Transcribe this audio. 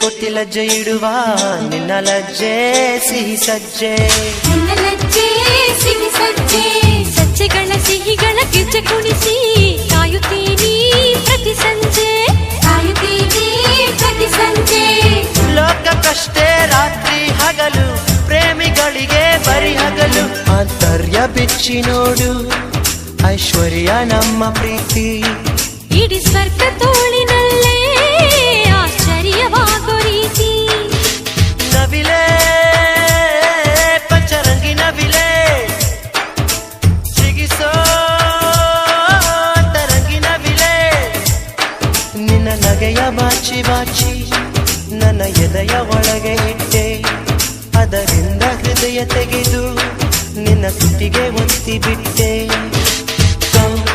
ಕೊಟ್ಟಿ ಲಜ್ಜೆ ಇಡುವ ನಿನ್ನ ಲಜ್ಜೆ ಸಿಹಿ ಸಜ್ಜೆ ನಿನ್ನ ಲಜ್ಜೆ ಸಿಹಿ ಸಜ್ಜೆ ಸಜ್ಜೆಗಳ ಸಿಹಿಗಳ ಗೆಜ್ಜೆ ಕುಣಿಸಿ ಕಾಯುತ್ತೀನಿ ಪ್ರತಿ ಸಂಜೆ ಕಾಯುತ್ತೀನಿ ಪ್ರತಿ ಸಂಜೆ ಲೋಕಕ್ಕಷ್ಟೇ ರಾತ್ರಿ ಹಗಲು ಪ್ರೇಮಿಗಳಿಗೆ ಬರಿ ಹಗಲು ಆಂತರ್ಯ ಬಿಚ್ಚಿ ನೋಡು ಐಶ್ವರ್ಯ ನಮ್ಮ ಪ್ರೀತಿ ಇಡೀ ಸ್ವರ್ಗ ತೋಳಿನಲ್ಲೇ ನಗೆಯ ಬಾಚಿ ಬಾಚಿ ನನ್ನ ಎದೆಯ ಒಳಗೆ ಇಟ್ಟೆ. ಅದರಿಂದ ಹೃದಯ ತೆಗೆದು ನಿನ್ನ ತುಟಿಗೆ ಒತ್ತಿ ಬಿಟ್ಟೆ. ಕಂ